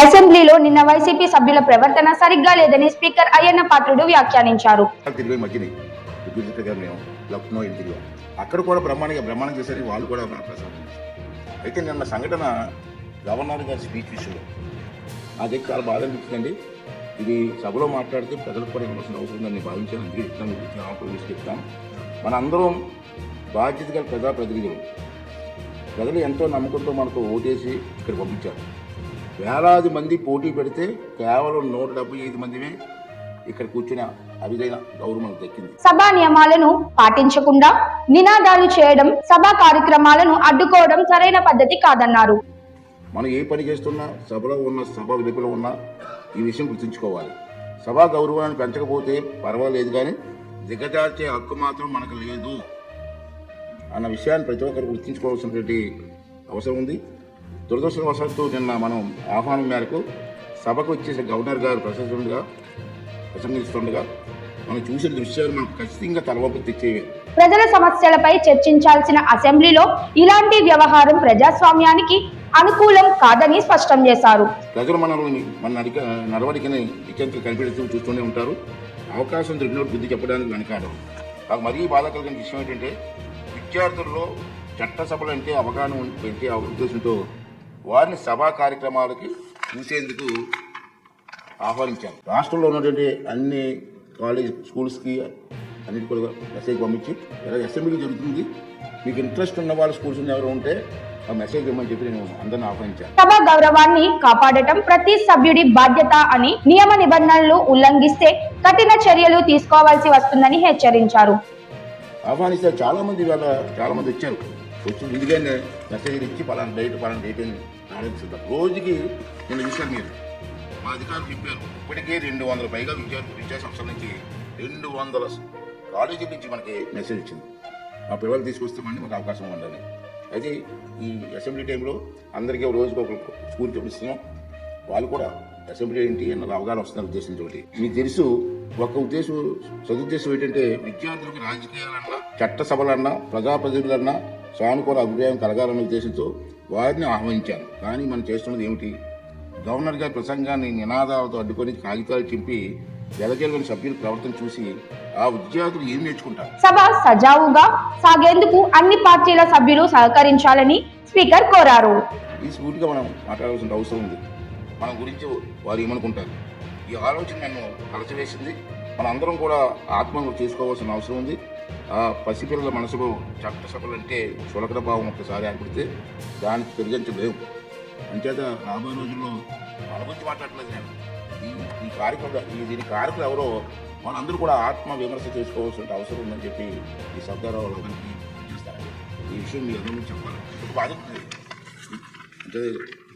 అసెంబ్లీలో నిన్న వైసీపీ సభ్యుల ప్రవర్తన సరిగ్గా లేదని స్పీకర్ అయ్యన్న పాత్రుడు వ్యాఖ్యానించారు. మేము అక్కడ కూడా బ్రహ్మాండంగా బ్రహ్మాండం చేశారు. వాళ్ళు కూడా మన అయితే నిన్న సంఘటన గవర్నర్ గారి స్పీచ్ విషయంలో. అదే చాలా బాధ అనిపించిందండి. ఇది సభలో మాట్లాడితే ప్రజలకు కూడా ఇవ్వాల్సిన అవసరం ఉందని భావించాను అందుకే ఇస్తాను ఆంధ్రప్రదేశ్ చెప్తాను. మన అందరం బాధ్యత గల ప్రజాప్రతినిధులు ప్రజలు ఎంతో నమ్మకంతో మనకు ఓటేసి ఇక్కడ పంపించారు. వేలాది మంది పోటీ పెడితే కేవలం నూట డెబ్బై ఐదు మందిమే ఇక్కడ కూర్చున్న అరుదైన గౌరవం దక్కింది. సభా నియమాలను పాటించకుండా నినాదాలు చేయడం సభా కార్యక్రమాలను అడ్డుకోవడం సరైన పద్ధతి కాదన్నారు. మనం ఏ పని చేస్తున్నా సభలో ఉన్న సభ వెలుపల ఉన్న ఈ విషయం గుర్తుంచుకోవాలి. సభా గౌరవాన్ని పెంచకపోతే పర్వాలేదు కానీ దిగజార్చే హక్కు మాత్రం మనకు లేదు అన్న విషయాన్ని ప్రతి ఒక్కరు గుర్తుంచుకోవాల్సినటువంటి అవసరం ఉంది. దురదృష్టవశాత్తు నిన్న మనం ఆహ్వానం మేరకు సభకు వచ్చేసిన గవర్నర్ గారు ప్రసంగా ప్రసంగిస్తుండగా మనం చూసిన దృశ్యాలు మనకు ఖచ్చితంగా తలవంపు తెచ్చేవి ప్రజల సమస్యలపై చర్చించాల్సిన అసెంబ్లీలో ఇలాంటి వ్యవహారం ప్రజాస్వామ్యానికి అనుకూలం కాదని స్పష్టం చేశారు. ప్రజలు మనల్ని మన నడిక నడవడికని ఇచ్చేందుకు కనిపెడుతూ చూస్తూనే ఉంటారు. అవకాశం దొరికినప్పుడు బుద్ధి చెప్పడానికి వెనకాడరు. నాకు మరీ బాధ కలిగిన విషయం ఏంటంటే విద్యార్థుల్లో చట్టసభలు అంటే అవగాహన పెంచే ఉద్దేశంతో వారిని సభా కార్యక్రమాలకి చూసేందుకు ఆహ్వానించారు. రాష్ట్రంలో ఉన్నటువంటి అన్ని కాలేజ్ స్కూల్స్కి అన్నిటి కూడా మెసేజ్ పంపించి ఇలా అసెంబ్లీ జరుగుతుంది. మీకు ఇంట్రెస్ట్ ఉన్న వాళ్ళ స్కూల్స్ ఎవరు ఉంటే ఆ మెసేజ్ ఇవ్వమని చెప్పి నేను అందరిని ఆహ్వానించాను. సభ గౌరవాన్ని కాపాడటం ప్రతి సభ్యుడి బాధ్యత అని నియమ నిబంధనలు ఉల్లంఘిస్తే కఠిన చర్యలు తీసుకోవాల్సి వస్తుందని హెచ్చరించారు. ఆహ్వానిస్తే చాలా మంది ఇవాళ చాలా మంది వచ్చారు. వచ్చి విధిగానే మెసేజ్ ఇచ్చి పలానా డేట్ పలానా డేట్ అని ఆలోచిస్తారు రోజుకి నిన్న చూశారు మీరు? మా అధికారులు చెప్పారు. ఇప్పటికే రెండు వందల పైగా విద్యా విద్యా సంస్థల నుంచి రెండు వందల కాలేజీల నుంచి మనకి మెసేజ్ వచ్చింది. మా పిల్లలు తీసుకొస్తే మళ్ళీ మాకు అవకాశం ఉండాలి అయితే ఈ అసెంబ్లీ టైంలో అందరికీ రోజుకి ఒక స్కూల్ చూపిస్తున్నాం. వాళ్ళు కూడా అసెంబ్లీ ఏంటి అన్న అవగాహన వస్తున్న ఉద్దేశంతో మీకు తెలుసు ఒక ఉద్దేశం సదుద్దేశం ఏంటంటే విద్యార్థులకు రాజకీయాలన్నా చట్ట సభలన్నా ప్రజాప్రతినిధులన్నా సానుకూల అభిప్రాయం కలగాలన్న ఉద్దేశంతో వారిని ఆహ్వానించాను కానీ మనం చేస్తున్నది ఏమిటి? గవర్నర్ గారి ప్రసంగాన్ని నినాదాలతో అడ్డుకొని కాగితాలు చింపి ఎలగెలగని సభ్యుల ప్రవర్తన చూసి ఆ విద్యార్థులు ఏం నేర్చుకుంటారు? సభ సజావుగా సాగేందుకు అన్ని పార్టీల సభ్యులు సహకరించాలని స్పీకర్ కోరారు. ఈ స్ఫూర్తిగా మనం మాట్లాడాల్సిన అవసరం ఉంది. మన గురించి వారు ఏమనుకుంటారు? ఈ ఆలోచన నన్ను కలచవేసింది. మనందరం కూడా ఆత్మహత్య చేసుకోవాల్సిన అవసరం ఉంది. ఆ పసిపిల్లల మనసులో చట్టసభలు అంటే చులకన భావం ఒకసారి ఏర్పడితే దానికి పెరిగించలేము అంచేత రాబోయే రోజుల్లో మన గురించి మాట్లాడలేదు నేను. ఈ ఈ కార్యక్రమం ఈ దీని కారకులు ఎవరో మనందరూ కూడా ఆత్మ విమర్శ చేసుకోవాల్సిన అవసరం ఉందని చెప్పి ఈ సర్దారావు లోకానికి చేస్తారు ఈ విషయం మీ అందరూ చెప్పాలి. బాధపడుతుంది అంటే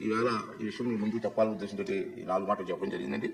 ఈవేళ ఈ విషయం మీ ముందు చెప్పాలనే ఉద్దేశంతో ఈ నాలుగు మాటలు చెప్పడం జరిగిందండి.